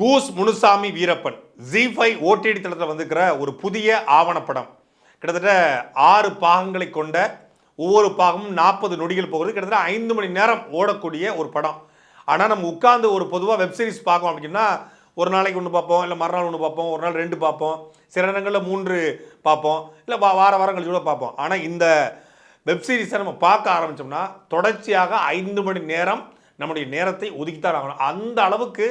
Koose Munisamy Veerappan Zee five OTT தளத்தில் வந்திருக்கிற ஒரு புதிய ஆவணப்படம். கிட்டத்தட்ட ஆறு பாகங்களை கொண்ட ஒவ்வொரு பாகமும் நாற்பது நொடிகள் போகிறது கிட்டத்தட்ட ஐந்து மணி நேரம் ஓடக்கூடிய ஒரு படம். ஆனால் நம்ம உட்காந்து ஒரு பொதுவாக வெப் சீரிஸ் பார்க்கோம் அப்படின்னா ஒரு நாளைக்கு ஒன்று பார்ப்போம் இல்லை மறுநாள் ஒன்று பார்ப்போம் ஒரு நாள் ரெண்டு பார்ப்போம் சில நேரங்களில் மூன்று பார்ப்போம் இல்லை வா வார வாரம் கழிச்சு கூட பார்ப்போம். ஆனால் இந்த வெப் சீரிஸை நம்ம பார்க்க ஆரம்பித்தோம்னா தொடர்ச்சியாக ஐந்து மணி நேரம் நம்முடைய நேரத்தை ஒதுக்கித்தான் ஆகணும். அந்த அளவுக்கு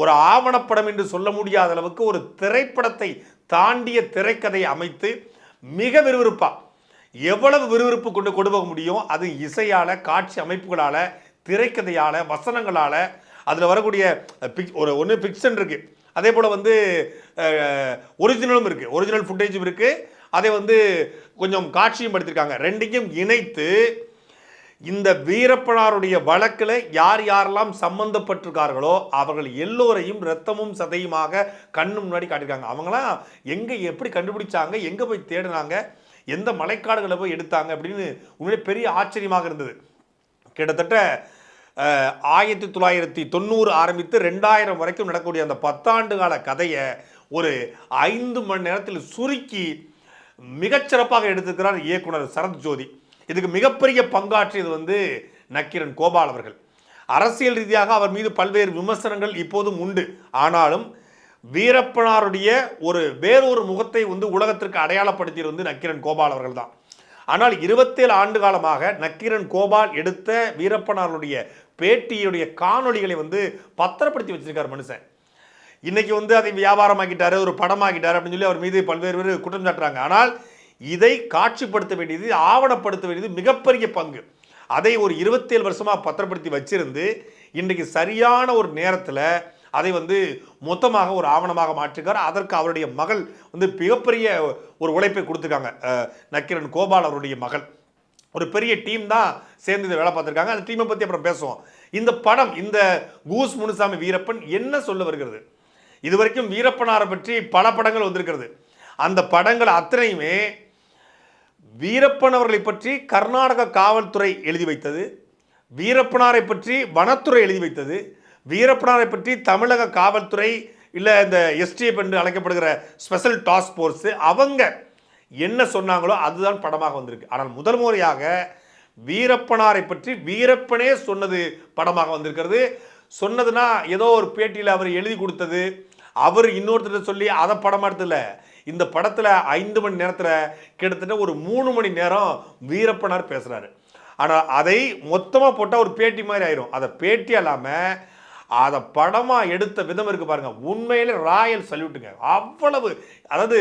ஒரு ஆவணப்படம் என்று சொல்ல முடியாத அளவுக்கு ஒரு திரைப்படத்தை தாண்டிய திரைக்கதையை அமைத்து மிக விறுவிறுப்பாக எவ்வளவு விறுவிறுப்பு கொண்டு கொண்டு போக முடியும்? அது இசையால் காட்சி அமைப்புகளால் திரைக்கதையால் வசனங்களால். அதில் வரக்கூடிய பிக் ஒரு ஒன்று ஃபிக்ஷன் இருக்குது அதே போல் வந்து ஒரிஜினலும் இருக்குது ஒரிஜினல் ஃபுட்டேஜும் இருக்குது அதை வந்து கொஞ்சம் காட்சியும் படுத்திருக்காங்க. ரெண்டையும் இணைத்து இந்த வீரப்பனாருடைய வழக்கில் யார் யாரெல்லாம் சம்பந்தப்பட்டிருக்கார்களோ அவர்கள் எல்லோரையும் ரத்தமும் சதையுமாக கண்ணு முன்னாடி காட்டியிருக்காங்க. அவங்களாம் எங்கே எப்படி கண்டுபிடிச்சாங்க? எங்கே போய் தேடினாங்க? எந்த மலைக்காடுகளை போய் எடுத்தாங்க? அப்படின்னு உண்மையிலே பெரிய ஆச்சரியமாக இருந்தது. கிட்டத்தட்ட ஆயிரத்தி தொள்ளாயிரத்தி தொண்ணூறு ஆரம்பித்து ரெண்டாயிரம் வரைக்கும் நடக்கக்கூடிய அந்த பத்தாண்டு கால கதையை ஒரு ஐந்து மணி நேரத்தில் சுருக்கி மிகச்சிறப்பாக எடுத்திருக்கிறார் இயக்குனர் சரத் ஜோதி. இதுக்கு மிகப்பெரிய பங்காற்றியது வந்து நக்கீரன் கோபால் அவர்கள். அரசியல் ரீதியாக அவர் மீது பல்வேறு விமர்சனங்கள் இப்போதும் உண்டு. ஆனாலும் வீரப்பனாருடைய ஒரு வேறொரு முகத்தை வந்து உலகத்திற்கு அடையாளப்படுத்தியது வந்து நக்கீரன் கோபால் அவர்கள் தான். ஆனால் இருபத்தேழு ஆண்டு காலமாக நக்கீரன் கோபால் எடுத்த வீரப்பனாருடைய பேட்டியுடைய காணொளிகளை வந்து பத்திரப்படுத்தி வச்சிருக்கார் மனுஷன். இன்னைக்கு வந்து அதை வியாபாரமாக்கிட்டாரு ஒரு படமாக்கிட்டாரு அப்படின்னு சொல்லி அவர் மீது பல்வேறு பேர் குற்றம் சாட்டுறாங்க. ஆனால் இதை காட்சிப்படுத்த வேண்டியது ஆவணப்படுத்த வேண்டியது மிகப்பெரிய பங்கு. அதை ஒரு இருபத்தேழு வருஷமாக பத்திரப்படுத்தி வச்சிருந்து இன்றைக்கு சரியான ஒரு நேரத்தில் அதை வந்து மொத்தமாக ஒரு ஆவணமாக மாற்றிருக்கார். அதற்கு அவருடைய மகள் வந்து மிகப்பெரிய ஒரு உழைப்பை கொடுத்துருக்காங்க. நக்கிரன் கோபால் அவருடைய மகள். ஒரு பெரிய டீம் தான் சேர்ந்து இதை வேலை பார்த்துருக்காங்க. அந்த டீமை பற்றி அப்புறம் பேசுவோம். இந்த படம் இந்த கூஸ் முனுசாமி வீரப்பன் என்ன சொல்ல வருகிறது? இதுவரைக்கும் வீரப்பனாரை பற்றி பல படங்கள் வந்திருக்கிறது. அந்த படங்கள் அத்தனையுமே வீரப்பன் அவர்களை பற்றி கர்நாடக காவல்துறை எழுதி வைத்தது. வீரப்பனாரை பற்றி வனத்துறை எழுதி வைத்தது. வீரப்பனாரை பற்றி தமிழக காவல்துறை இல்லை இந்த எஸ்டிஎஃப் என்று அழைக்கப்படுகிற ஸ்பெஷல் டாஸ்க் ஃபோர்ஸு அவங்க என்ன சொன்னாங்களோ அதுதான் படமாக வந்திருக்கு. ஆனால் முதல் முறையாக வீரப்பனாரை பற்றி வீரப்பனே சொன்னது படமாக வந்திருக்கிறது. சொன்னதுன்னா ஏதோ ஒரு பேட்டியில் அவர் எழுதி கொடுத்தது. அவர் இன்னொருத்தர் சொல்லி அதை படம் எடுத்துல இந்த படத்தில் ஐந்து மணி நேரத்தில் கிட்டத்தட்ட ஒரு மூணு மணி நேரம் வீரப்பனார் பேசுகிறாரு ஆனால் அதை மொத்தமாக போட்டால் ஒரு பேட்டி மாதிரி ஆயிரும். அதை பேட்டி இல்லாமல் அதை படமாக எடுத்த விதம் இருக்குது பாருங்கள் உண்மையிலே ராயல் சல்யூட்டுங்க. அவ்வளவு அதாவது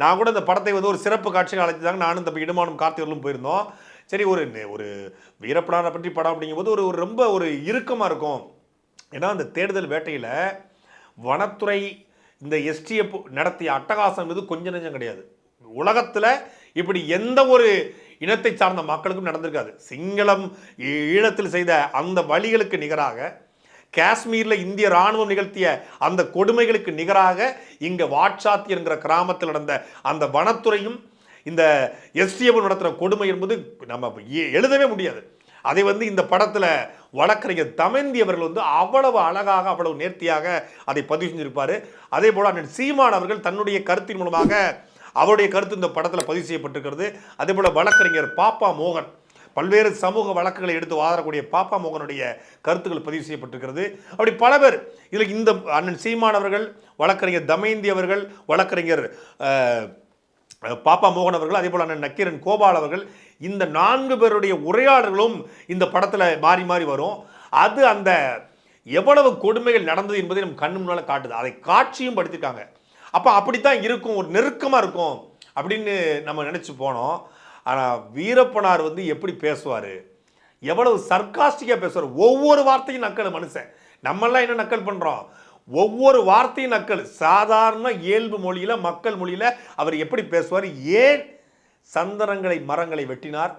நான் கூட இந்த படத்தை வந்து ஒரு சிறப்பு காட்சிகள் அழைச்சிதாங்க நானும் இந்த இடுமானும் கார்த்திகர்களும் போயிருந்தோம். சரி ஒரு ஒரு வீரப்பனாரை பற்றி படம் அப்படிங்கும்போது ஒரு ஒரு ரொம்ப ஒரு இறுக்கமாக இருக்கும். ஏன்னா அந்த தேடுதல் வேட்டையில் வனத்துறை இந்த எஸ்டிஎஃப் நடத்திய அட்டகாசம் இது கொஞ்சம் நெஞ்சம் கிடையாது. உலகத்தில் இப்படி எந்த ஒரு இனத்தை சார்ந்த மக்களுக்கும் நடந்திருக்காது. சிங்களம் ஈழத்தில் செய்த அந்த வழிகளுக்கு நிகராக காஷ்மீரில் இந்திய ராணுவம் நிகழ்த்திய அந்த கொடுமைகளுக்கு நிகராக இங்கே வாட்சாத்தி என்கிற கிராமத்தில் நடந்த அந்த வனத்துறையும் இந்த எஸ்டிஎஃப் நடத்துகிற கொடுமை என்பது நம்ம எ- எழுதவே முடியாது. அதை வந்து இந்த படத்தில் வழக்கறிஞர் தமந்தி அவர்கள் வந்து அவ்வளவு அழகாக அவ்வளவு நேர்த்தியாக அதை பதிவு செஞ்சிருப்பார். அதே போல் அண்ணன் சீமான் அவர்கள் தன்னுடைய கருத்தின் மூலமாக அவருடைய கருத்து இந்த படத்தில் பதிவு செய்யப்பட்டிருக்கிறது. அதே போல் வழக்கறிஞர் பாப்பா மோகன் பல்வேறு சமூக வழக்குகளை எடுத்து வாதரக்கூடிய பாப்பா மோகனுடைய கருத்துக்கள் பதிவு செய்யப்பட்டிருக்கிறது. அப்படி பல பேர் இதில் இந்த அண்ணன் சீமான் அவர்கள் வழக்கறிஞர் தமயந்தி அவர்கள் வழக்கறிஞர் பாப்பா மோகன் அவர்கள் அதே போல் அண்ணன் நக்கீரன் கோபால் அவர்கள் இந்த நான்கு பேருடைய உரையாடல்களும் இந்த படத்தில் மாறி மாறி வரும். அது அந்த எவ்வளவு கொடுமைகள் நடந்தது என்பதை நம்ம கண்ணு முன்னால் காட்டுது. அதை காட்சியும் படுத்திருக்காங்க. அப்போ அப்படித்தான் இருக்கும் ஒரு நெருக்கமாக இருக்கும் அப்படின்னு நம்ம நினச்சி போனோம். ஆனால் வீரப்பனார் வந்து எப்படி பேசுவார்? எவ்வளவு சர்க்காஸ்டிக்காக பேசுவார்? ஒவ்வொரு வார்த்தையும் நக்கல் மனுஷன். நம்மெல்லாம் என்ன நக்கல் பண்ணுறோம் ஒவ்வொரு வார்த்தையும் நக்கல். சாதாரண இயல்பு மொழியில் மக்கள் மொழியில் அவர் எப்படி பேசுவார்? ஏன் சந்தனங்களை மரங்களை வெட்டினார்?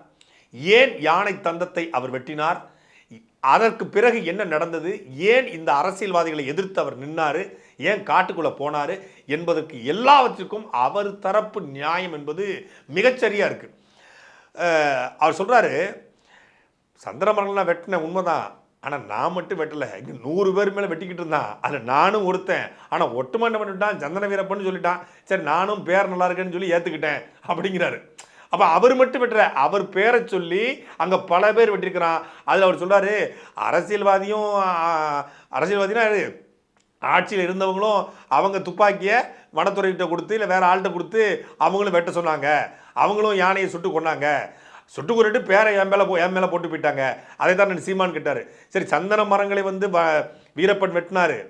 ஏன் யானை தந்தத்தை அவர் வெட்டினார்? அதற்கு பிறகு என்ன நடந்தது? ஏன் இந்த அரசியல்வாதிகளை எதிர்த்து அவர் நின்னாரு? ஏன் காட்டுக்குள்ளே போனார்? என்பதற்கு எல்லாவற்றிற்கும் அவர் தரப்பு நியாயம் என்பது மிகச்சரியாக இருக்குது அவர் சொல்கிறாரு சந்திர மரங்கள்லாம் வெட்டின உண்மைதான். ஆனால் நான் மட்டும் வெட்டலை. இங்கே நூறு பேர் மேலே வெட்டிக்கிட்டு இருந்தான். அதில் நானும் ஒருத்தன். ஆனால் ஒட்டுமண்ட என்ன பண்ணிவிட்டான் சந்தன வீரப்பன்னு சொல்லிட்டான். சரி நானும் பேர் நல்லா இருக்கேன்னு சொல்லி ஏற்றுக்கிட்டேன் அப்படிங்கிறாரு. அப்போ அவர் மட்டும் வெட்டுற அவர் பேரை சொல்லி அங்கே பல பேர் வெட்டியிருக்கிறான் அதில் அவர் சொல்கிறாரு அரசியல்வாதியும் அரசியல்வாதினா ஆட்சியில் இருந்தவங்களும் அவங்க துப்பாக்கியை வனத்துறைகிட்ட கொடுத்து இல்லை வேறு ஆள்கிட்ட கொடுத்து அவங்களும் வெட்ட சொன்னாங்க. அவங்களும் யானையை சுட்டு கொண்டாங்க சுட்டு கொண்டுட்டு பேரை என் மேலே போ என் மேலே போட்டு போயிட்டாங்க. அதை தான் சீமான் கேட்டார். சரி சந்தன மரங்களை வந்து வ- வீரப்பன் வெட்டினாரு.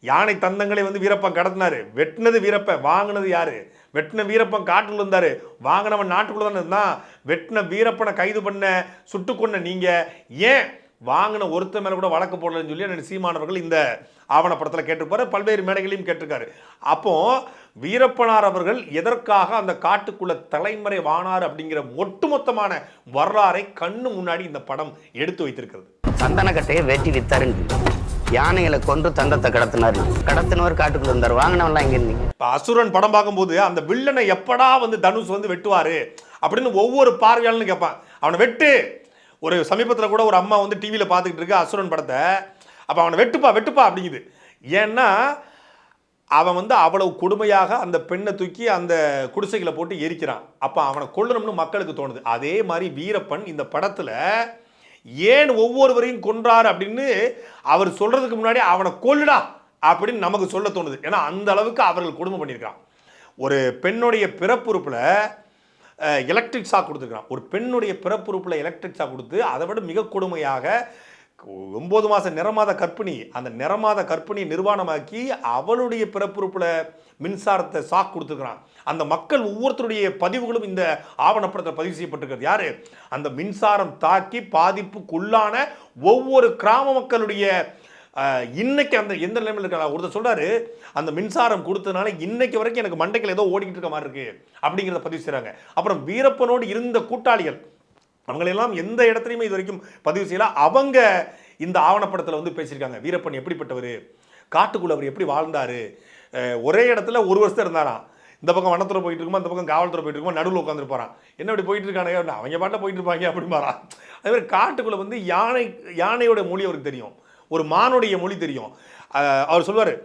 யானை தந்தங்களை வந்து வீரப்பன் கடத்தினாரு. வெட்டினது வீரப்பன் வாங்கினது யாரு? வெட்டின வீரப்பன் காட்டில் இருந்தார். வாங்கினவன் நாட்டுக்குள்ள தானே இருந்தான். வெட்டின வீரப்பனை கைது பண்ண சுட்டு கொண்ட நீங்கள் ஏன் வாங்கின ஒருத்த மேலே கூட வழக்கு போடலன்னு சொல்லி சீமானவர்கள் இந்த ஆவணப்படத்தில் கேட்டிருப்பாரு பல்வேறு மேடைகளையும் கேட்டிருக்காரு. அப்போ வீரப்பனார் அவர்கள் எதற்காக அந்த காட்டுக்குள்ள தலைமுறை வானார் அப்படிங்கிற ஒட்டுமொத்தமான வரலாறை கண்ணு முன்னாடி இந்த படம் எடுத்து வைத்திருக்கிறது? சந்தனக்கட்டையை வெட்டி வித்தாருன்னு யானைகளை கொன்று தந்தத்தை கடத்தினாரு. கடத்தினவர் காட்டுக்குள்ள இருந்தார். வாங்கினவன்லாம் எங்க இருந்தீங்க? இப்போ அசுரன் படம் பார்க்கும்போது அந்த வில்லனை எப்படா வந்து தனுஷ் வந்து வெட்டுவாரு அப்படின்னு ஒவ்வொரு பார்வையாளனும் கேட்பான். அவனை வெட்டு. ஒரு சமீபத்தில் கூட ஒரு அம்மா வந்து டிவியில் பார்த்துக்கிட்டு இருக்கு அசுரன் படத்தை. அப்போ அவனை வெட்டுப்பா வெட்டுப்பா அப்படிங்குது. ஏன்னா அவன் வந்து அவ்வளவு கொடுமையாக அந்த பெண்ணை தூக்கி அந்த குடிசைகளை போட்டு எரிக்கிறான். அப்போ அவனை கொல்லணும்னு மக்களுக்கு தோணுது. அதே மாதிரி வீரப்பன் இந்த படத்தில் ஏன் ஒவ்வொருவரையும் கொன்றார் அப்படின்னு அவர் சொல்கிறதுக்கு முன்னாடி அவனை கொல்லுடா அப்படின்னு நமக்கு சொல்ல தோணுது. ஏன்னா அந்த அளவுக்கு அவர்கள் கொடுமை பண்ணியிருக்கான் ஒரு பெண்ணுடைய பிறப்புறுப்பில் எலக்ட்ரிக் ஷாக் கொடுத்துருக்கான் ஒரு பெண்ணுடைய பிறப்புறுப்பில் எலக்ட்ரிக் ஷாக் கொடுத்து அதை விட மிக கொடுமையாக ஒம்பது மாதம் நிறமாத கற்பிணி அந்த நிறமாத கர்ப்பிணியை நிர்வாணமாக்கி அவளுடைய பிறப்புறுப்பில் மின்சாரத்தை சாக் கொடுத்துருக்குறான். அந்த மக்கள் ஒவ்வொருத்தருடைய பதிவுகளும் இந்த ஆவணப்படத்தில் பதிவு செய்யப்பட்டிருக்கிறது. யார்? அந்த மின்சாரம் தாக்கி பாதிப்புக்குள்ளான ஒவ்வொரு கிராம மக்களுடைய இன்னைக்கு அந்த எந்த நிலைமையில் இருக்கா ஒருத்தர் சொல்கிறார் அந்த மின்சாரம் கொடுத்ததுனால இன்னைக்கு வரைக்கும் எனக்கு மண்டைக்கில் ஏதோ ஓடிக்கிட்டு இருக்க மாதிரி இருக்குது அப்படிங்கிறத பதிவு செய்கிறாங்க அப்புறம் வீரப்பனோடு இருந்த கூட்டாளிகள் அவங்களெல்லாம் எந்த இடத்துலையுமே இது வரைக்கும் பதிவு செய்யல. அவங்க இந்த ஆவணப்படத்தில் வந்து பேசியிருக்காங்க. வீரப்பன் எப்படிப்பட்டவர்? காட்டுக்குள்ள அவர் எப்படி வாழ்ந்தார்? ஒரே இடத்துல ஒரு வருஷம் இருந்தாராம். இந்த பக்கம் வனத்துறை போயிட்டு இருக்குமா இந்த பக்கம் காவல்துறை போயிட்டு இருக்குமா நடுவில் உட்காந்துருப்பாரான் என்ன இப்படி போயிட்டு இருக்கானுங்க அவங்க பாட்டில் போயிட்டு இருப்பாங்க அப்படிம்பாரான் அதே மாதிரி காட்டுக்குள்ளே வந்து யானை யானையோட மொழி அவருக்கு தெரியும். ஒரு மானுடைய மொழி தெரியும். அவர் சொல்வார்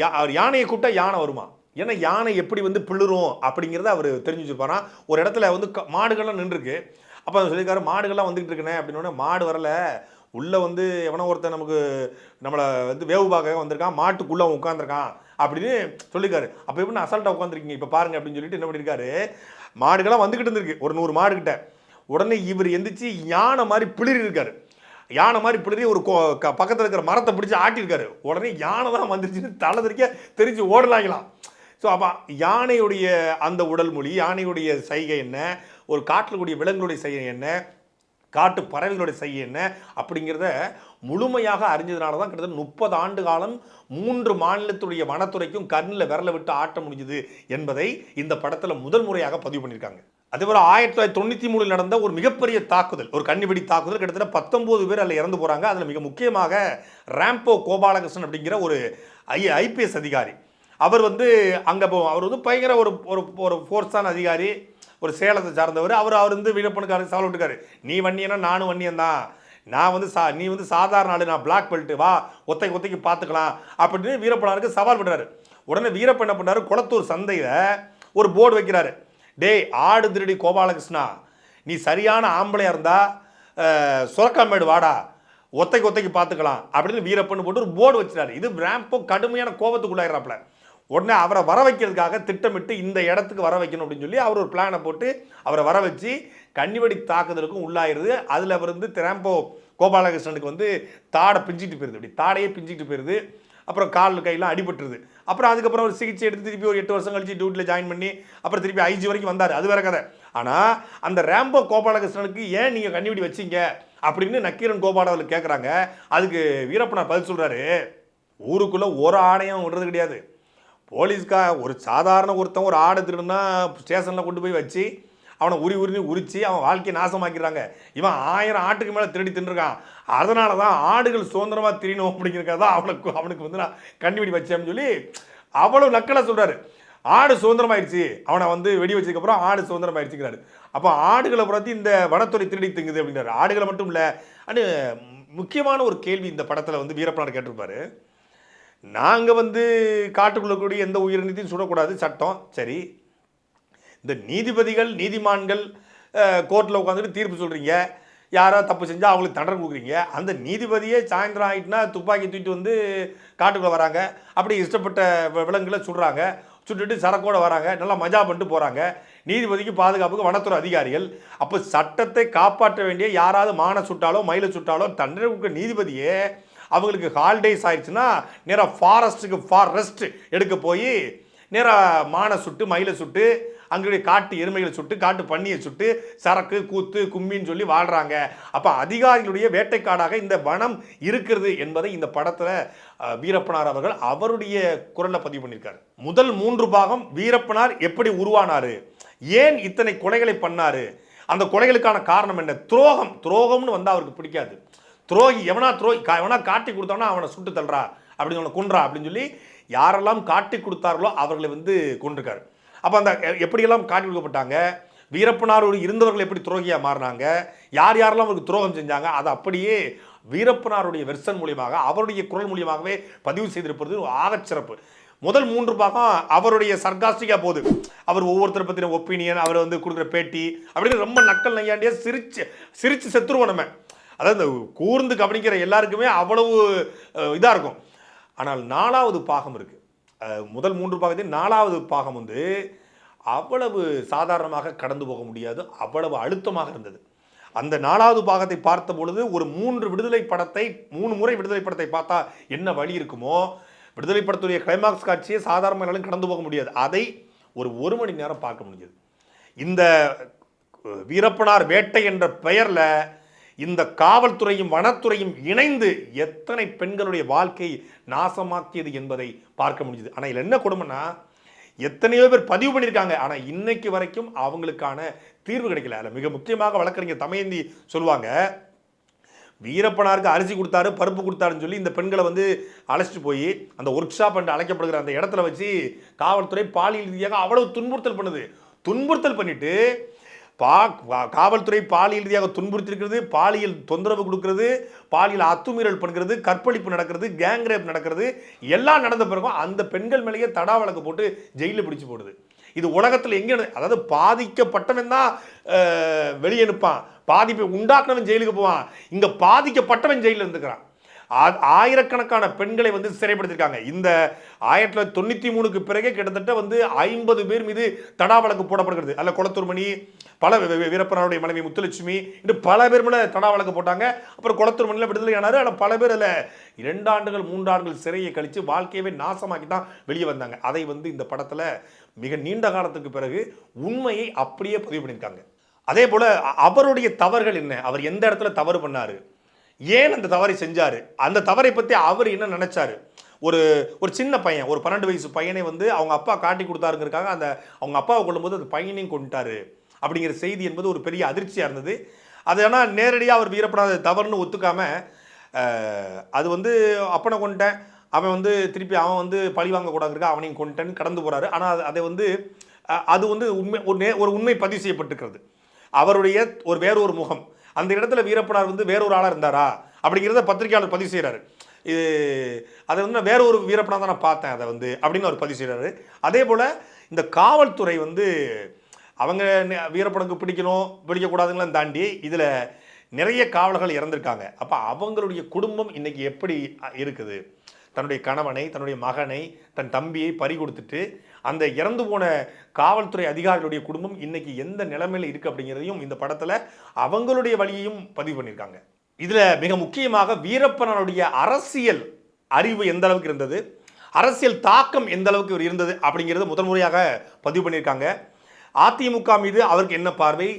அவர் யானையை கூப்பிட்டா யானை வருமா? ஏன்னா யானை எப்படி வந்து பிள்ளுரும் அப்படிங்கிறத அவர் தெரிஞ்சு வச்சுருப்பாராம். ஒரு இடத்துல வந்து க- மாடுகள்லாம் நின்றுருக்கு. அப்போ அவர் சொல்லியிருக்காரு மாடுகள்லாம் வந்துகிட்டு இருக்கனே அப்படின்னு மாடு வரல. உள்ளே வந்து எவனோ ஒருத்தன் நமக்கு நம்மளை வந்து வேவு பார்க்க வந்திருக்கான். மாட்டுக்குள்ளே அவன் உட்காந்துருக்கான் அப்படின்னு சொல்லியிருக்காரு. அப்போ எப்படி அசால்ட்டாக உட்காந்துருக்கீங்க இப்போ பாருங்க அப்படின்னு சொல்லிட்டு என்ன பண்ணியிருக்காரு? மாடுகள்லாம் வந்துக்கிட்டு இருந்திருக்கு ஒரு நூறு மாடுகிட்ட. உடனே இவர் எந்திரிச்சு யானை மாதிரி பிளிரி இருக்காரு யானை மாதிரி பிளிரி ஒரு பக்கத்தில் இருக்கிற மரத்தை பிடிச்சி ஆட்டியிருக்காரு. உடனே யானை தான் வந்துருச்சுன்னு தலை தெரிக்க தெரிஞ்சு ஓடலாங்களாம். ஸோ அப்போ யானையுடைய அந்த உடல் மொழி யானையுடைய சைகை என்ன? ஒரு காட்டில் கூடிய விலங்குகளுடைய செய்ய என்ன? காட்டு பறவைகளுடைய செய்ய என்ன? அப்படிங்கிறத முழுமையாக அறிஞ்சதுனால தான் கிட்டத்தட்ட முப்பது ஆண்டு காலம் மூன்று மாநிலத்துடைய வனத்துறைக்கும் கண்ணில் விரல விட்டு ஆட்ட முடிஞ்சது என்பதை இந்த படத்தில் முதல் முறையாக பதிவு பண்ணியிருக்காங்க. அதே போல் ஆயிரத்தி தொள்ளாயிரத்தி தொண்ணூற்றி மூணில் நடந்த ஒரு மிகப்பெரிய தாக்குதல் ஒரு கண்ணிபிடி தாக்குதல் கிட்டத்தட்ட பத்தொம்போது பேர் அதில் இறந்து போகிறாங்க அதில் மிக முக்கியமாக ரேம்போ கோபாலகிருஷ்ணன் அப்படிங்கிற ஒரு ஐ ஐபிஎஸ் அதிகாரி. அவர் வந்து அங்கே அவர் வந்து பயங்கர ஒரு ஒரு ஒரு ஃபோர்ஸான அதிகாரி. ஒரு சேலத்தை சார்ந்தவர் அவர் அவர் வந்து வீரப்பனுக்காரர் சவால் விட்டுக்காரு நீ வன்னியனா நானும் வன்னியன் தான் நான் வந்து சா நீ வந்து சாதாரண ஆளு நான் பிளாக் பெல்ட்டு வா ஒத்தைக்கு ஒத்தைக்கு பார்த்துக்கலாம் அப்படின்னு வீரப்பனாருக்கு சவால் விடுறாரு. உடனே வீரப்பன் என்ன பண்ணாரு? குளத்தூர் சந்தையில் ஒரு போர்டு வைக்கிறாரு. டேய் ஆடு திருடி கோபாலகிருஷ்ணா நீ சரியான ஆம்பளையாக இருந்தால் சுரக்காமேடு வாடா ஒத்தைக்கு ஒத்தைக்கு பார்த்துக்கலாம் அப்படின்னு வீரப்பன் போட்டு ஒரு போர்டு வச்சிட்டாரு இது ரேம்போ கடுமையான கோபத்துக்குள்ளாயிராப்ல உடனே அவரை வர வைக்கிறதுக்காக திட்டமிட்டு இந்த இடத்துக்கு வர வைக்கணும் அப்படின்னு சொல்லி அவர் ஒரு பிளானை போட்டு அவரை வர வச்சு கன்னிவெடி தாக்குதலுக்கும் உள்ளாயிருது அதில் அவர் வந்து திராம்போ கோபாலகிருஷ்ணனுக்கு வந்து தாடை பிஞ்சிட்டு போயிருது. அப்படி தாடையே பிஞ்சிட்டு போயிருது. அப்புறம் கால் கையெல்லாம் அடிபட்டுருது. அப்புறம் அதுக்கப்புறம் ஒரு சிகிச்சை எடுத்து திருப்பி ஒரு எட்டு வருஷம் கழிச்சு டியூட்டியில் ஜாயின் பண்ணி அப்புறம் திருப்பி ஐஜி வரைக்கும் வந்தார். அது வேற கதை. ஆனால் அந்த ரேம்போ கோபாலகிருஷ்ணனுக்கு ஏன் நீங்கள் கன்னிவெடி வச்சீங்க? அப்படின்னு நக்கீரன் கோபாலவர்கள் கேட்குறாங்க அதுக்கு வீரப்பனார் பதில் சொல்கிறாரு ஊருக்குள்ளே ஒரு ஆணையம் விடுறது கிடையாது. போலீஸ்கா ஒரு சாதாரண ஒருத்தன் ஒரு ஆடை திருடுனா ஸ்டேஷனில் கொண்டு போய் வச்சு அவனை உரி உரிஞ்சு உரிச்சு அவன் வாழ்க்கையை நாசமாக்கிறாங்க இவன் ஆயிரம் ஆட்டுக்கு மேலே திருடி தின்னுருக்கான். அதனால தான் ஆடுகள் சுதந்திரமாக திரியணும் அப்படிங்கிறக்காக தான் அவனுக்கு அவனுக்கு வந்து நான் கண்டுபிடி வச்சேன்னு சொல்லி அவ்வளவு நக்கலாக சொல்கிறாரு ஆடு சுதந்திரமாயிருச்சு. அவனை வந்து வெடி வச்சதுக்கப்புறம் ஆடு சுதந்திரமாயிருச்சுங்கிறாரு. அப்போ ஆடுகளை பற்றி இந்த வனத்துறை திருடி திங்குது அப்படிங்கிறாரு. ஆடுகளை மட்டும் இல்லை அது முக்கியமான ஒரு கேள்வி இந்த படத்தில் வந்து வீரப்பனார் கேட்டிருப்பாரு. நாங்கள் வந்து காட்டுக்குள்ளே கூடிய எந்த உயிரினத்தையும் சுடக்கூடாது சட்டம். சரி. இந்த நீதிபதிகள் நீதிமான்கள் கோர்ட்டில் உட்காந்துட்டு தீர்ப்பு சொல்கிறீங்க யாராவது தப்பு செஞ்சால் அவங்களுக்கு தண்டனை கொடுக்குறீங்க. அந்த நீதிபதியே சாயந்தரம் ஆகிட்டுனா துப்பாக்கி தூக்கிட்டு வந்து காட்டுக்குள்ளே வராங்க. அப்படி இஷ்டப்பட்ட விலங்குகளை சுடுறாங்க. சுட்டுட்டு சரக்கோட வராங்க. நல்லா மஜா பண்ணிட்டு போகிறாங்க நீதிபதிக்கு பாதுகாப்புக்கு வனத்துறை அதிகாரிகள். அப்போ சட்டத்தை காப்பாற்ற வேண்டிய யாராவது மானை சுட்டாலோ மயிலை சுட்டாலோ தண்டனை கொடுக்குற நீதிபதியே அவங்களுக்கு ஹாலிடேஸ் ஆயிடுச்சுன்னா நேராக ஃபாரஸ்ட்டுக்கு ஃபாரஸ்ட் எடுக்க போய் நேராக மானை சுட்டு மயிலை சுட்டு அங்கே காட்டு எருமைகளை சுட்டு காட்டு பண்ணியை சுட்டு சரக்கு கூத்து கும்மின்னு சொல்லி வாழ்கிறாங்க அப்போ அதிகாரிகளுடைய வேட்டைக்காடாக இந்த வனம் இருக்கிறது என்பதை இந்த படத்தில் வீரப்பனார் அவர்கள் அவருடைய குரலில் பதிவு பண்ணியிருக்காரு. முதல் மூன்று பாகம் வீரப்பனார் எப்படி உருவானார்? ஏன் இத்தனை கொலைகளை பண்ணார்? அந்த கொலைகளுக்கான காரணம் என்ன? துரோகம். துரோகம்னு வந்து அவருக்கு பிடிக்காது. துரோகி எவனா துரோகி எவனா காட்டி கொடுத்தானா அவனை சுட்டு தள்ளுறா அப்படின்னு அவனை கொன்றா அப்படின்னு சொல்லி யாரெல்லாம் காட்டி கொடுத்தார்களோ அவர்களை வந்து கொண்டிருக்காரு அப்போ அந்த எப்படியெல்லாம் காட்டி கொடுக்கப்பட்டாங்க? வீரப்பனாரோடு இருந்தவர்கள் எப்படி துரோகியாக மாறினாங்க? யார் யாரெல்லாம் அவருக்கு துரோகம் செஞ்சாங்க? அதை அப்படியே வீரப்பனாருடைய வெர்சன் மூலியமாக அவருடைய குரல் மூலியமாகவே பதிவு செய்திருப்பது ஆகச்சிறப்பு. முதல் மூன்று பாகம் அவருடைய சர்காஸ்டிக்காக போகுது. அவர் ஒவ்வொருத்தரை பற்றின ஒப்பீனியன் அவர் வந்து கொடுக்குற பேட்டி அப்படின்னு ரொம்ப நக்கல் நையாண்டியாக சிரிச்சு சிரிச்சு செத்துருவோம் நம்ம. அதாவது இந்த கூர்ந்து கவனிக்கிற எல்லாருக்குமே அவ்வளவு இதாக இருக்கும். ஆனால் நாலாவது பாகம் இருக்குது முதல் மூன்று பாகத்தில் நாலாவது பாகம் வந்து அவ்வளவு சாதாரணமாக கடந்து போக முடியாது அவ்வளவு அழுத்தமாக இருந்தது. அந்த நாலாவது பாகத்தை பார்த்த பொழுது ஒரு மூன்று விடுதலை படத்தை மூணு முறை விடுதலை படத்தை பார்த்தா என்ன வழி இருக்குமோ? விடுதலை படத்துடைய கிளைமாக்ஸ் காட்சியை சாதாரணமாக கடந்து போக முடியாது. அதை ஒரு ஒரு மணி நேரம் பார்க்க முடிஞ்சது. இந்த வீரப்பனார் வேட்டை என்ற பெயரில் இந்த காவல்துறையும் வனத்துறையும் இணைந்து எத்தனை பெண்களுடைய வாழ்க்கையை நாசமாக்கியது என்பதை பார்க்க முடிஞ்சது. ஆனால் இதில் என்ன கொடுமைன்னா எத்தனையோ பேர் பதிவு பண்ணியிருக்காங்க. ஆனால் இன்னைக்கு வரைக்கும் அவங்களுக்கான தீர்வு கிடைக்கல. அதில் மிக முக்கியமாக வழக்கறிஞர் தமயந்தி சொல்லுவாங்க வீரப்பனாருக்கு அரிசி கொடுத்தாரு பருப்பு கொடுத்தாருன்னு சொல்லி இந்த பெண்களை வந்து அழைச்சிட்டு போய் அந்த ஒர்க் ஷாப் என்று அழைக்கப்படுகிற அந்த இடத்துல வச்சு காவல்துறை பாலியல் ரீதியாக அவ்வளவு துன்புறுத்தல் பண்ணுது. துன்புறுத்தல் பண்ணிட்டு பா காவல்துறை பாலியல் ரீதியாக துன்புறுத்திருக்கிறது பாலியல் தொந்தரவு கொடுக்கிறது பாலியல் அத்துமீறல் பண்ணுறது கற்பழிப்பு நடக்கிறது கேங் ரேப் நடக்கிறது எல்லாம் நடந்த பிறகும் அந்த பெண்கள் மேலேயே தடா வழக்கு போட்டு ஜெயிலில் பிடிச்சி போடுது. இது உலகத்தில் எங்கே அதாவது பாதிக்கப்பட்டவன் தான் வெளியே நிற்பான். பாதிப்பை உண்டாக்குனவன் ஜெயிலுக்கு போவான். இங்கே பாதிக்கப்பட்டவன் ஜெயிலில் இருந்துக்கிறான். ஆயிரக்கணக்கான பெண்களை வந்து சிறைப்படுத்திருக்காங்க இந்த ஆயிரத்தி தொள்ளாயிரத்தி தொண்ணூற்றி மூணுக்கு பிறகே கிட்டத்தட்ட வந்து ஐம்பது பேர் மீது தடா வழக்கு போடப்படுகிறது. அதில் குளத்தூர்மணி பல வீரப்பனாருடைய மனைவி முத்துலட்சுமி இன்று பல பேர் மேலே தடா வழக்கு போட்டாங்க. அப்புறம் குளத்தூர்மணியில் விடுதலை ஆனார். ஆனால் பல பேர் அதில் இரண்டு ஆண்டுகள் மூன்று ஆண்டுகள் சிறையை கழித்து வாழ்க்கையவே நாசமாக்கி தான் வெளியே வந்தாங்க. அதை வந்து இந்த படத்தில் மிக நீண்ட காலத்துக்கு பிறகு உண்மையை அப்படியே பதிவு பண்ணியிருக்காங்க. அதே போல் அவருடைய தவறுகள் என்ன? அவர் எந்த இடத்துல தவறு பண்ணார்? ஏன் அந்த தவறை செஞ்சார்? அந்த தவறை பற்றி அவர் என்ன நினச்சாரு? ஒரு ஒரு சின்ன பையன் ஒரு பன்னெண்டு வயசு பையனை வந்து அவங்க அப்பா காட்டி கொடுத்தாருங்கிறக்காக அந்த அவங்க அப்பாவை கொள்ளும்போது அந்த பையனையும் கொண்டுட்டாரு அப்படிங்கிற செய்தி என்பது ஒரு பெரிய அதிர்ச்சியாக இருந்தது. அது ஆனால் நேரடியாக அவர் வீரப்படாத தவறுன்னு ஒத்துக்காம அது வந்து அப்பனை கொண்டுட்டேன் அவன் வந்து திருப்பி அவன் வந்து பழி வாங்கக்கூடாதுங்க அவனையும் கொண்டுட்டேன்னு கடந்து போகிறாரு ஆனால் அதை வந்து அது வந்து உண்மை ஒரு நே ஒரு உண்மை பதிவு செய்யப்பட்டிருக்கிறது. அவருடைய ஒரு வேறொரு முகம் அந்த இடத்துல வீரப்பனார் வந்து வேறொரு ஆளாக இருந்தாரா? அப்படிங்கிறத பத்திரிகையாளர் பதிவு செய்கிறாரு இது அதை வந்து நான் வேற ஒரு வீரப்பனாக தான் நான் பார்த்தேன் அதை வந்து அப்படின்னு அவர் பதிவு செய்கிறாரு அதே போல் இந்த காவல்துறை வந்து அவங்க நெ- வீரப்பனுக்கு பிடிக்கணும் பிடிக்கக்கூடாதுங்களாம் தாண்டி இதில் நிறைய காவலர்கள் இறந்துருக்காங்க. அப்போ அவங்களுடைய குடும்பம் இன்னைக்கு எப்படி இருக்குது? தன்னுடைய கணவனை தன்னுடைய மகனை தன் தம்பியை பறி கொடுத்துட்டு அந்த இறந்து போன காவல்துறை அதிகாரிகளுடைய குடும்பம் இன்னைக்கு எந்த நிலைமையில் இருக்கு அப்படிங்கிறதையும் இந்த படத்துல அவங்களுடைய வழியையும் பதிவு பண்ணியிருக்காங்க. இதுல மிக முக்கியமாக வீரப்பனனுடைய அரசியல் அறிவு எந்த அளவுக்கு இருந்தது அரசியல் தாக்கம் எந்த அளவுக்கு இருந்தது அப்படிங்கிறது முதல் முறையாக பதிவு பண்ணியிருக்காங்க. அதிமுக மீது அவருக்கு என்ன பார்வை?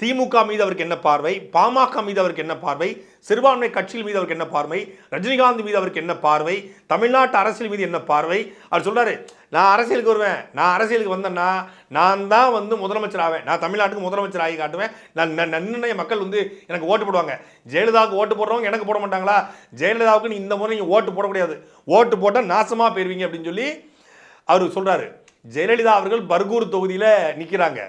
திமுக மீது அவருக்கு என்ன பார்வை? பாமக மீது அவருக்கு என்ன பார்வை? சிறுபான்மை கட்சிகள் மீது அவருக்கு என்ன பார்வை? ரஜினிகாந்த் மீது அவருக்கு என்ன பார்வை? தமிழ்நாட்டு அரசியல் மீது என்ன பார்வை? அவர் சொல்றாரு நான் அரசியலுக்கு வருவேன். நான் அரசியலுக்கு வந்தேன்னா நான் தான் வந்து முதலமைச்சர் ஆவேன். நான் தமிழ்நாட்டுக்கு முதலமைச்சர் ஆகி காட்டுவேன். நான் ந- மக்கள் வந்து எனக்கு ஓட்டு போடுவாங்க. ஜெயலலிதாவுக்கு ஓட்டு போடுறவங்க எனக்கு போட மாட்டாங்களா? ஜெயலலிதாவுக்கு நீ இந்த முறை நீங்கள் ஓட்டு போடக்கூடாது ஓட்டு போட்டால் நாசமாக போயிருவீங்க அப்படின்னு சொல்லி அவர் சொல்றாரு. ஜெயலலிதா அவர்கள் பர்கூர் தொகுதியில் நிற்கிறாங்க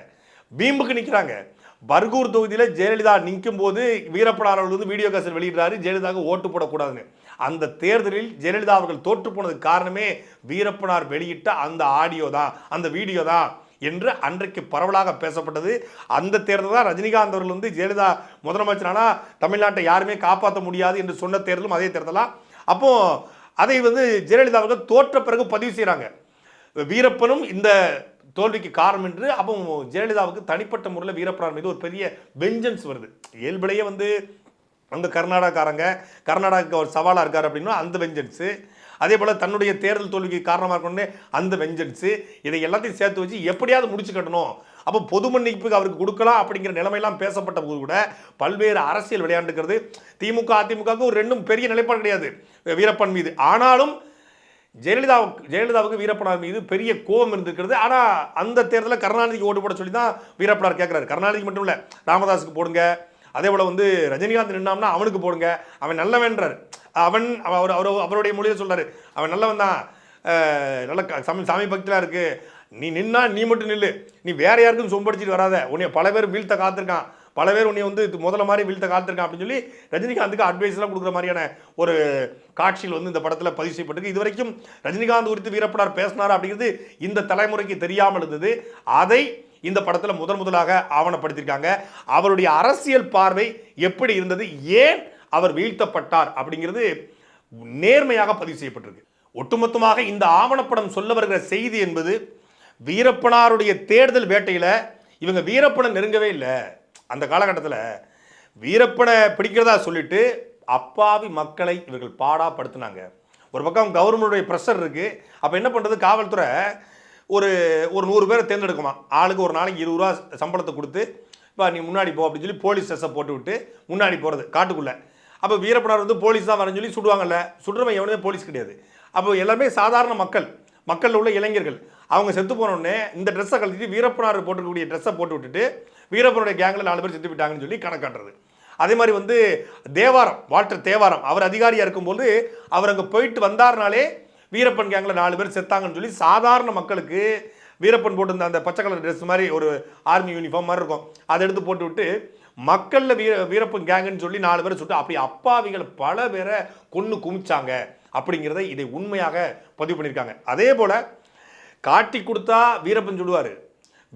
பீம்புக்கு நிற்கிறாங்க பர்கூர் தொகுதியில் ஜெயலலிதா நிற்கும் போது வீரப்பனார் அவர்கள் வந்து வீடியோ கேசட் வெளியிடுறாரு. ஜெயலலிதாவுக்கு ஓட்டு போடக்கூடாதுன்னு. அந்த தேர்தலில் ஜெயலலிதா அவர்கள் தோற்று போனதுக்கு காரணமே வீரப்பனார் வெளியிட்ட அந்த ஆடியோ தான் அந்த வீடியோ தான் என்று அன்றைக்கு பரவலாக பேசப்பட்டது. அந்த தேர்தல் தான் ரஜினிகாந்த் அவர்கள் வந்து ஜெயலலிதா முதலமைச்சரானா தமிழ்நாட்டை யாருமே காப்பாற்ற முடியாது என்று சொன்ன தேர்தலும் அதே தேர்தலா அப்போ அதை வந்து ஜெயலலிதா அவர்கள் தோற்ற பிறகு பதிவு செய்கிறாங்க வீரப்பனும் இந்த தோல்விக்கு காரணம் என்று அப்போ ஜெயலலிதாவுக்கு தனிப்பட்ட முறையில் வீரப்பனார் மீது ஒரு பெரிய வெஞ்சன்ஸ் வருது. இயல்பிலேயே வந்து அங்கே கர்நாடகாக்காரங்க கர்நாடகாவுக்கு ஒரு சவாலாக இருக்கார் அப்படின்னா அந்த வெஞ்சன்ஸு. அதே போல் தன்னுடைய தேர்தல் தோல்விக்கு காரணமாக இருக்கணும்னு அந்த வெஞ்சன்ஸு. இதை எல்லாத்தையும் சேர்த்து வச்சு எப்படியாவது முடிச்சு கட்டணும். அப்போ பொது மன்னிப்புக்கு அவருக்கு கொடுக்கலாம் அப்படிங்கிற நிலைமையெல்லாம் பேசப்பட்ட போது கூட பல்வேறு அரசியல் விளையாண்டுக்கிறது. திமுக அதிமுகவுக்கு ஒரு ரெண்டும் பெரிய நிலைப்பாடு கிடையாது. வீரப்பன் மீது. ஆனாலும் ஜெயலலிதாவுக்கு ஜெயலலிதாவுக்கு வீரப்பனார் மீது பெரிய கோபம் இருந்திருக்கிறது. ஆனால் அந்த தேர்தலில் கருணாநிதிக்கு ஓட்டு போட சொல்லி தான் வீரப்பனார் கேட்குறாரு கருணாநிதி மட்டும் இல்லை ராமதாஸுக்கு போடுங்க. அதே போல் வந்து ரஜினிகாந்த் நின்னாம்னா அவனுக்கு போடுங்க. அவன் நல்லவன்றார். அவன் அவர் அவர் அவருடைய மொழியை சொல்கிறார் அவன் நல்லவன் தான். நல்ல க- சாமி சாமி பக்திலாம் இருக்குது நீ நின்னா நீ மட்டும் நில்லு. நீ வேற யாருக்கும் சொம்படிச்சிட்டு வராத. உன்னை பல பேர் வீழ்த்த காத்திருக்கான். பல பேர் உன்னை வந்து இது முதல்ல மாதிரி வீழ்த்த காத்திருக்கான் அப்படின்னு சொல்லி ரஜினிகாந்துக்கு அட்வைஸ்லாம் கொடுக்குற மாதிரியான ஒரு காட்சியில் வந்து இந்த படத்தில் பதிவு செய்யப்பட்டிருக்கு. இது வரைக்கும் ரஜினிகாந்த் குறித்து வீரப்பனார் பேசினார் அப்படிங்கிறது இந்த தலைமுறைக்கு தெரியாமல் இருந்தது. அதை இந்த படத்தில் முதன் முதலாக ஆவணப்படுத்தியிருக்காங்க. அவருடைய அரசியல் பார்வை எப்படி இருந்தது? ஏன் அவர் வீழ்த்தப்பட்டார் அப்படிங்கிறது நேர்மையாக பதிவு செய்யப்பட்டிருக்கு. ஒட்டுமொத்தமாக இந்த ஆவணப்படம் சொல்ல வருகிற செய்தி என்பது வீரப்பனாருடைய தேர்தல் வேட்டையில் இவங்க வீரப்பனை நெருங்கவே இல்லை. அந்த காலகட்டத்தில் வீரப்பனை பிடிக்கிறதா சொல்லிட்டு அப்பாவி மக்களை இவர்கள் பாடாப்படுத்தினாங்க. ஒரு பக்கம் கவர்மெண்டுடைய ப்ரெஷர் இருக்குது அப்போ என்ன பண்ணுறது காவல்துறை ஒரு ஒரு நூறு பேரை தேர்ந்தெடுக்குமா? ஆளுக்கு ஒரு நாளைக்கு இருபது ரூபா சம்பளத்தை கொடுத்து இப்போ நீ முன்னாடி போ அப்படின்னு சொல்லி போலீஸ் ட்ரெஸ்ஸை போட்டு விட்டு முன்னாடி போகிறது காட்டுக்குள்ளே. அப்போ வீரப்பனார் வந்து போலீஸ் தான் வரேன்னு சொல்லி சுடுவாங்கல்ல? சுடுறவன் எவனுமே போலீஸ் கிடையாது. அப்போ எல்லாமே சாதாரண மக்கள். மக்களில் உள்ள இளைஞர்கள். அவங்க செத்து போனோடனே இந்த ட்ரெஸ்ஸை கழட்டிட்டு வீரப்பனார் போட்டுக்கக்கூடிய ட்ரெஸ்ஸை போட்டு விட்டுட்டு வீரப்பனுடைய கேங்கில் நாலு பேர் செத்து விட்டாங்கன்னு சொல்லி கணக்காட்டுறது அதே மாதிரி வந்து தேவாரம் வாட்டர் தேவாரம் அவர் அதிகாரியாக இருக்கும்போது அவர் அங்கே போயிட்டு வந்தார்னாலே வீரப்பன் கேங்கில் நாலு பேர் செத்தாங்கன்னு சொல்லி சாதாரண மக்களுக்கு வீரப்பன் போட்டிருந்த அந்த பச்சை கலர் ட்ரெஸ் மாதிரி ஒரு ஆர்மி யூனிஃபார்ம் மாதிரி இருக்கும். அதை எடுத்து போட்டு விட்டு மக்களில் வீர வீரப்பன் கேங்குன்னு சொல்லி நாலு பேரை சுட்டு அப்படி அப்பாவிகள் பல பேரை கொன்று குமிச்சாங்க அப்படிங்கிறத இதை உண்மையாக பதிவு பண்ணியிருக்காங்க. அதே போல் காட்டி கொடுத்தா வீரப்பன் சொல்லுவார்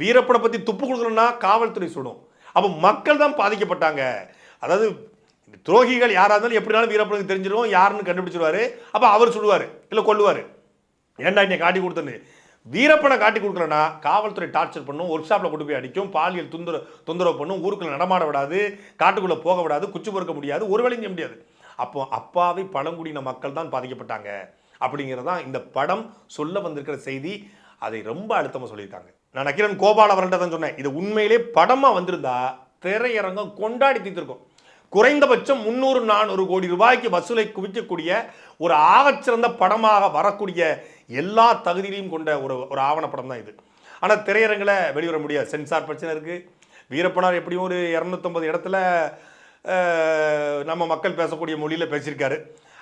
வீரப்பனை பற்றி துப்பு கொடுக்கணும்னா காவல்துறை சுடும். அப்போ மக்கள் தான் பாதிக்கப்பட்டாங்க. அதாவது துரோகிகள் யாராக இருந்தாலும் எப்படினாலும் வீரப்பனுக்கு தெரிஞ்சிடும் யாருன்னு கண்டுபிடிச்சிருவாரு. அப்போ அவர் சுடுவார் இல்லை கொள்ளுவார் ஏன்டா நீ காட்டி கொடுத்தேன்னு. வீரப்பனை காட்டி கொடுக்கலனா காவல்துறை டார்ச்சர் பண்ணும் ஒர்க் ஷாப்பில் கொண்டு போய் அடிக்கும் பாலியல் துந்துர தொந்தரவு பண்ணும் ஊருக்குள்ள நடமாட விடாது காட்டுக்குள்ளே போக விடாது குச்சி பொறுக்க முடியாது ஒரு வேலையும் செய்ய முடியாது. அப்போ அப்பாவி பழங்குடியின மக்கள் தான் பாதிக்கப்பட்டாங்க. அப்படிங்கிறது தான் இந்த படம் சொல்ல வந்திருக்கிற செய்தி. அதை ரொம்ப அழுத்தமாக சொல்லியிருக்காங்க. நான் நக்கிரன் கோபால் அவர்கள்ட்ட தான் சொன்னேன். இது உண்மையிலே படமாக வந்திருந்தா திரையரங்கம் கொண்டாடி தீர்த்திருக்கும். குறைந்தபட்சம் முந்நூறு நானூறு கோடி ரூபாய்க்கு வசூலை குவிக்கக்கூடிய ஒரு ஆகச்சிறந்த படமாக வரக்கூடிய எல்லா தகுதியிலையும் கொண்ட ஒரு ஒரு ஆவணப்படம் தான் இது. ஆனால் திரையரங்கில் வெளிவர முடியாது. சென்சார் பிரச்சனை இருக்குது வீரப்பனார் எப்படியும் ஒரு இரநூத்தம்பது இடத்துல நம்ம மக்கள் பேசக்கூடிய மொழியில் பேசியிருக்காரு.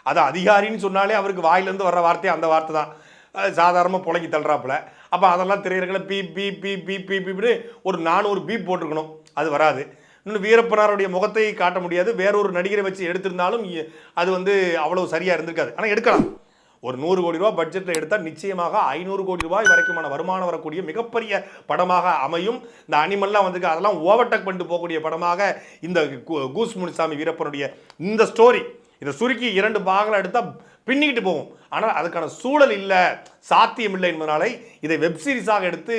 அது அதிகாரின்னு சொன்னாலே அவருக்கு வாயிலேருந்து வர்ற வார்த்தை அந்த வார்த்தை தான். சாதாரணமாக புழங்கி தள்ளுறாப்புல. அப்போ அதெல்லாம் திரையரங்களை beep beep beep beep beep பீப்னு ஒரு நானூறு பீப் போட்டிருக்கணும். அது வராது. இன்னும் வீரப்பனாருடைய முகத்தை காட்ட முடியாது. வேறொரு நடிகரை வச்சு எடுத்திருந்தாலும் இ- அது வந்து அவ்வளோ சரியாக இருந்திருக்காது. ஆனால் எடுக்கலாம். ஒரு நூறு கோடி ரூபா பட்ஜெட்டில் எடுத்தால் நிச்சயமாக ஐநூறு கோடி ரூபாய் வரைக்குமான வருமானம் வரக்கூடிய மிகப்பெரிய படமாக அமையும். இந்த அனிமல்லாம் வந்து அதெல்லாம் ஓவர்டேக் பண்ணிட்டு போகக்கூடிய படமாக இந்த கூஸ் முனிசாமி வீரப்பனுடைய இந்த ஸ்டோரி இதை சுருக்கி இரண்டு பாகங்களை எடுத்தால் பின்னிக்கிட்டு போகும். ஆனால் அதுக்கான சூழல் இல்லை சாத்தியம் இல்லை என்பதனாலே இதை வெப் சீரிஸாக எடுத்து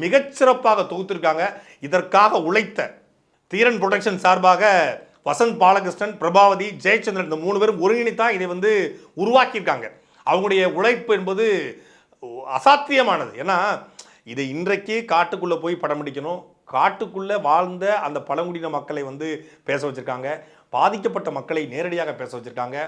மிகச்சிறப்பாக தொகுத்திருக்காங்க. இதற்காக உழைத்த தீரன் புரொடக்ஷன் சார்பாக வசந்த் பாலகிருஷ்ணன் பிரபாவதி ஜெயச்சந்திரன் இந்த மூணு பேரும் ஒருங்கிணைத்தான் இதை வந்து உருவாக்கியிருக்காங்க. அவங்களுடைய உழைப்பு என்பது அசாத்தியமானது. ஏன்னா இதை இன்றைக்கு காட்டுக்குள்ளே போய் படம் பிடிக்கணும். காட்டுக்குள்ளே வாழ்ந்த அந்த பழங்குடியின மக்களை வந்து பேச வச்சுருக்காங்க. பாதிக்கப்பட்ட மக்களை நேரடியாக பேச வச்சுருக்காங்க.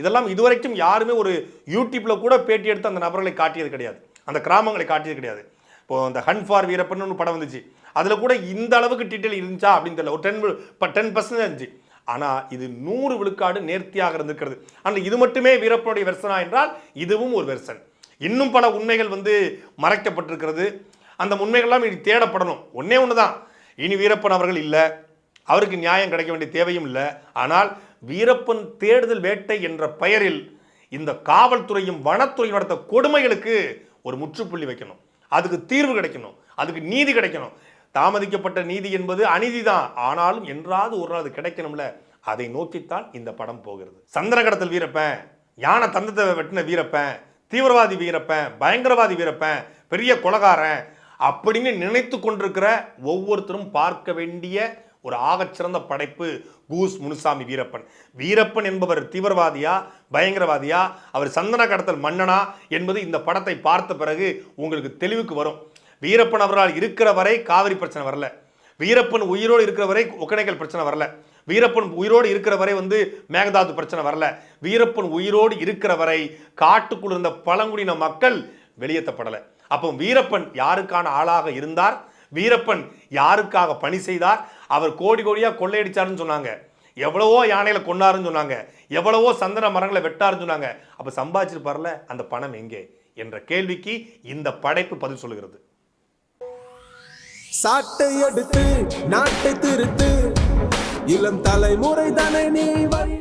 இதெல்லாம் இதுவரைக்கும் யாருமே ஒரு யூடியூப்பில் கூட பேட்டி எடுத்து அந்த நபர்களை காட்டியது கிடையாது. அந்த கிராமங்களை காட்டியது கிடையாது. இப்போது அந்த ஹன் ஃபார் வீரப்பன் ஒரு படம் வந்துச்சு. அதில் கூட இந்த அளவுக்கு டீட்டெயில் இருந்துச்சா அப்படின்னு தெரியல. ஒரு டென் இப்போ டென் பர்சன்ட் இருந்துச்சு. ஆனால் இது நூறு விழுக்காடு நேர்த்தியாக இருந்திருக்கிறது. ஆனால் இது மட்டுமே வீரப்பனுடைய வெர்சனா என்றால் இதுவும் ஒரு வெர்சன் இன்னும் பல உண்மைகள் வந்து மறைக்கப்பட்டிருக்கிறது. அந்த உண்மைகள்லாம் இனி தேடப்படணும். ஒன்றே ஒன்று தான் இனி வீரப்பன் அவர்கள் இல்லை. அவருக்கு நியாயம் கிடைக்க வேண்டிய தேவையும் இல்லை. ஆனால் வீரப்பன் தேடுதல் வேட்டை என்ற பெயரில் இந்த காவல்துறையும் வனத்துறையும் நடத்த கொடுமைகளுக்கு ஒரு முற்றுப்புள்ளி வைக்கணும். அதுக்கு தீர்வு கிடைக்கணும். அதுக்கு நீதி கிடைக்கணும். தாமதிக்கப்பட்ட நீதி என்பது அநீதி தான் ஆனாலும் என்றாவது ஒரு நாள் அது கிடைக்கணும்ல. அதை நோக்கித்தான் இந்த படம் போகிறது. சந்திர கடத்தல் வீரப்பன் யானை தந்தத்தை வெட்டின வீரப்பன் தீவிரவாதி வீரப்பன் பயங்கரவாதி வீரப்பன் பெரிய கொலகாரன் அப்படின்னு நினைத்து கொண்டிருக்கிற ஒவ்வொருத்தரும் பார்க்க வேண்டிய ஒரு ஆகச்சிறந்த படைப்பு கூஸ் முனுசாமி வீரப்பன். வீரப்பன் என்பவர் தீவிரவாதியா பயங்கரவாதியா? அவர் சந்தன கடத்தல் மன்னனா என்பது இந்த படத்தை பார்த்த பிறகு உங்களுக்கு தெளிவுக்கு வரும். வீரப்பன் அவரால் இருக்கிற வரை காவிரி பிரச்சனை வரல. வீரப்பன் உயிரோடு இருக்கிற வரை ஒகனைக்கல் பிரச்சனை வரல. வீரப்பன் உயிரோடு இருக்கிற வரை வந்து மேகதாது பிரச்சனை வரல. வீரப்பன் உயிரோடு இருக்கிற வரை காட்டுக்குள் இருந்த பழங்குடியின மக்கள் வெளியேற்றப்படலை. அப்போ வீரப்பன் யாருக்கான ஆளாக இருந்தார்? வீரப்பன் யாருக்காக பணி செய்தார்? அவர் கோடி கோடியா கொள்ளையடிச்சாருன்னு சொன்னாங்க. எவ்வளவோ யானையில கொண்டாருன்னு சொன்னாங்க. எவ்வளவோ சந்தன மரங்களை வெட்டாருன்னு சொன்னாங்க. அப்ப சம்பாதிச்சிருப்பார்ல அந்த பணம் எங்கே? என்ற கேள்விக்கு இந்த படைப்பு பதில் சொல்லுகிறது. சாட்டை எடுத்து நாட்டை திருத்து. இளம் தலைமுறை தானே நீ வழி